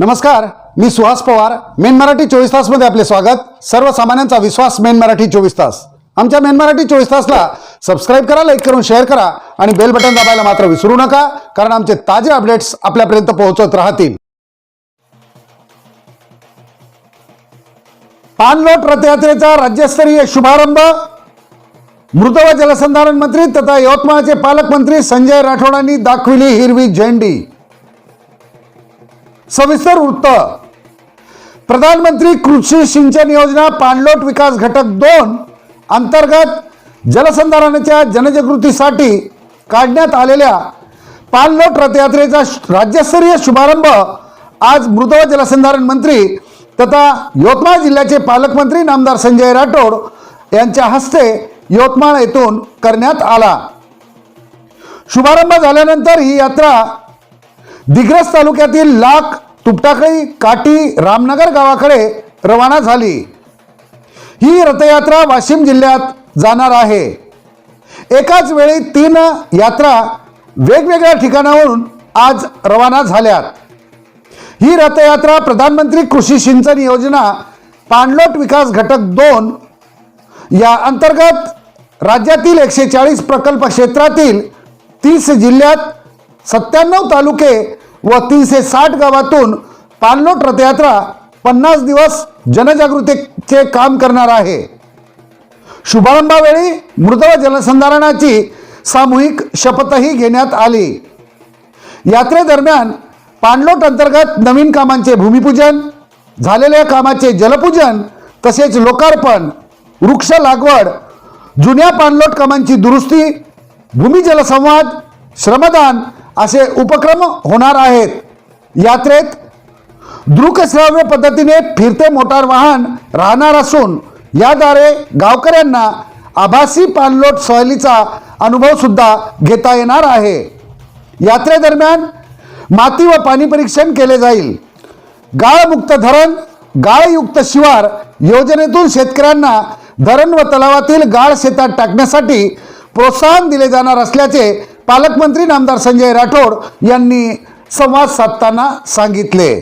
नमस्कार मी सुहास पवार. मेन मराठी चोवीस तासमध्ये आपले स्वागत. सर्वसामान्यांचा विश्वास मेन मराठी चोवीस तास. आमच्या मेन मराठी चोवीस तासला सबस्क्राईब करा लाईक करून शेअर करा आणि बेल बटन दाबायला मात्र विसरू नका कारण आमचे ताजे अपडेट्स आपल्यापर्यंत पोहोचत राहतील. पानलोट रथयात्रेचा राज्यस्तरीय शुभारंभ मृत व जलसंधारण मंत्री तथा यवतमाळचे पालकमंत्री संजय राठोडांनी दाखविली हिरवी झेंडी. सविस्तर वृत्त प्रधानमंत्री कृषी सिंचन योजना पाणलोट विकास घटक दोन अंतर्गत जलसंधारणाच्या जनजागृतीसाठी काढण्यात आलेल्या पाणलोट रथयात्रेचा राज्यस्तरीय शुभारंभ आज मृद जलसंधारण मंत्री तथा यवतमाळ जिल्ह्याचे पालकमंत्री नामदार संजय राठोड यांच्या हस्ते यवतमाळ येथून करण्यात आला. शुभारंभ झाल्यानंतर ही यात्रा दिग्रस तालुक्यातील लाख तुपटाकळी काटी रामनगर गावाकडे रवाना झाली. ही रथयात्रा वाशिम जिल्ह्यात जाणार आहे. एकाच वेळी तीन यात्रा वेगवेगळ्या ठिकाणावरून आज रवाना झाल्यात. ही रथयात्रा प्रधानमंत्री कृषी सिंचन योजना पाणलोट विकास घटक दोन या अंतर्गत राज्यातील एकशे चाळीस प्रकल्प क्षेत्रातील तीस जिल्ह्यात सत्त्याण्णव तालुके व तीनशे साठ गावातून पाणलोट रथयात्रा पन्नास दिवस जनजागृतीचे काम करणार आहे. शुभारंभावेळी मृद जलसंधारणाची सामूहिक शपथही घेण्यात आली. यात्रेदरम्यान पाणलोट अंतर्गत नवीन कामांचे भूमिपूजन झालेल्या कामाचे जलपूजन तसेच लोकार्पण वृक्ष लागवड जुन्या पाणलोट कामांची दुरुस्ती भूमिजलसंवाद श्रमदान असे उपक्रम होणार आहेत. यात्रेत दृकश्राव्य पद्धतीने फिरते मोटार वाहन राहणार असून याद्वारे गावकऱ्यांना आभासी पाणलोट सहलीचा अनुभव सुद्धा घेता येणार आहे. यात्रेदरम्यान माती व पाणी परीक्षण केले जाईल. गाळमुक्त धरण गाळयुक्त शिवार योजनेतून शेतकऱ्यांना धरण व तलावातील गाळ शेतात टाकण्यासाठी प्रोत्साहन दिले जाणार असल्याचे पालकमंत्री नामदार संजय राठोड यांनी संवाद साधताना सांगितले.